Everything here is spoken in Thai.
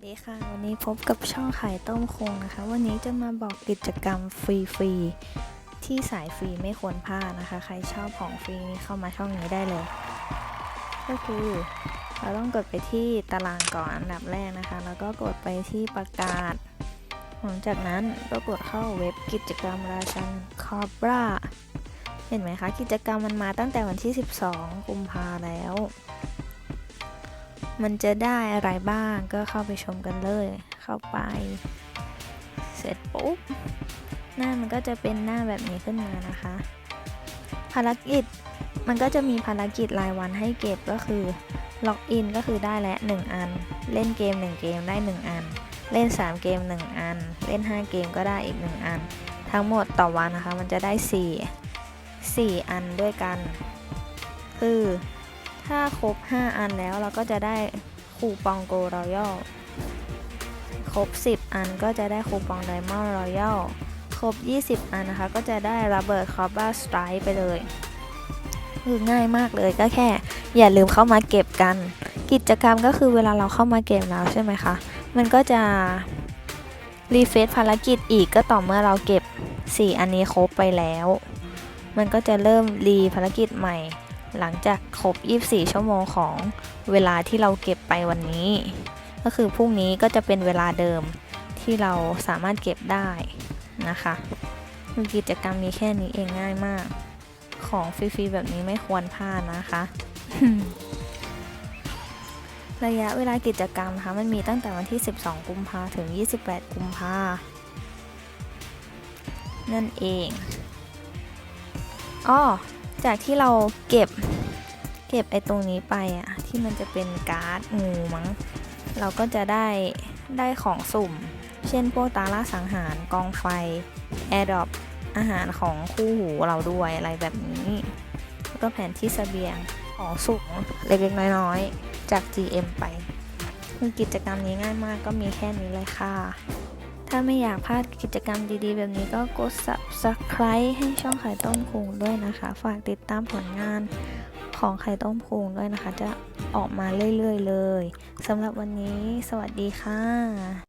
สดีค่ะ วันนี้พบกับช่องขายต้มคงนะคะ วันนี้จะมาบอกกิจกรรมฟรีๆที่สายฟรีไม่ควรพลาดนะคะ ใครชอบของฟรีนี่เข้ามาช่องนี้ได้เลย ก็คือเราต้องกดไปที่ตารางก่อนอันดับแรกนะคะ แล้วก็กดไปที่ประกาศ หลังจากนั้นก็กดเข้าเว็บกิจกรรมราชันคอบราเห็นไหมคะ กิจกรรมมันมาตั้งแต่วันที่ 12 กุมภาแล้ว มันจะได้อะไรบ้างก็เข้าไปชมกันเลย เข้าไป เสร็จปุ๊บ หน้ามันก็จะเป็นหน้าแบบนี้ขึ้นมานะคะ ภารกิจมันก็จะมีภารกิจรายวันให้เก็บก็คือล็อกอินก็คือได้แล้ว1อัน เล่นเกม 1 เกมได้ 1 อัน เล่น 3 เกม 1 อัน เล่น 5 เกมก็ได้อีก 1 อัน ทั้งหมดต่อวันนะคะ มันจะได้ 4 4 อันด้วยกัน คือ ถ้าครบ 5 อันแล้วเราก็จะได้คูปองโกรอยัลครบ 10 อันก็จะได้คูปองไดมอนด์รอยัลครบ 20 อันนะคะ ก็จะได้ระเบิดคอร์บ้าสไตร์ไปเลยคือง่ายมากเลยก็แค่ อย่าลืมเข้ามาเก็บกัน กิจกรรมก็คือเวลาเราเข้ามาเก็บแล้วใช่ไหมคะ มันก็จะรีเฟซภารกิจอีกก็ต่อเมื่อเราเก็บ 4 อันนี้ครบไปแล้ว มันก็จะเริ่มรีภารกิจใหม่ หลังจากครบ 24 ชั่วโมงของเวลาที่เราเก็บไปวันนี้ ก็คือพรุ่งนี้ก็จะเป็นเวลาเดิมที่เราสามารถเก็บได้นะคะกิจกรรมมีแค่นี้เองง่ายมาก ของฟรีๆแบบนี้ไม่ควรพลาดนะคะ ระยะเวลากิจกรรมนะคะมันมีตั้งแต่วันที่ 12 กุมภาถึง 28 กุมภานั่นเอง อ้อ จากที่เราเก็บเก็บไอ้ตรงนี้ไปอะที่มันจะเป็นการ์ดงูมั้ง เราก็จะได้ได้ของสุ่ม เช่นพวกตาล่าสังหารกองไฟแอร์ดรอปอาหารของคู่หูเราด้วยอะไรแบบนี้แล้วก็แผนที่เสบียงของสุ่มเล็กๆน้อยๆจาก GM ไปคือกิจกรรมนี้ง่ายมากก็มีแค่นี้เลยค่ะ ถ้าไม่อยากพลาดกิจกรรมดีๆ แบบนี้ก็กด subscribe ให้ช่องไข่ต้มพุงด้วยนะคะ ฝากติดตามผลงานของไข่ต้มพุงด้วยนะคะ จะออกมาเรื่อยๆเลยสำหรับวันนี้ สวัสดีค่ะ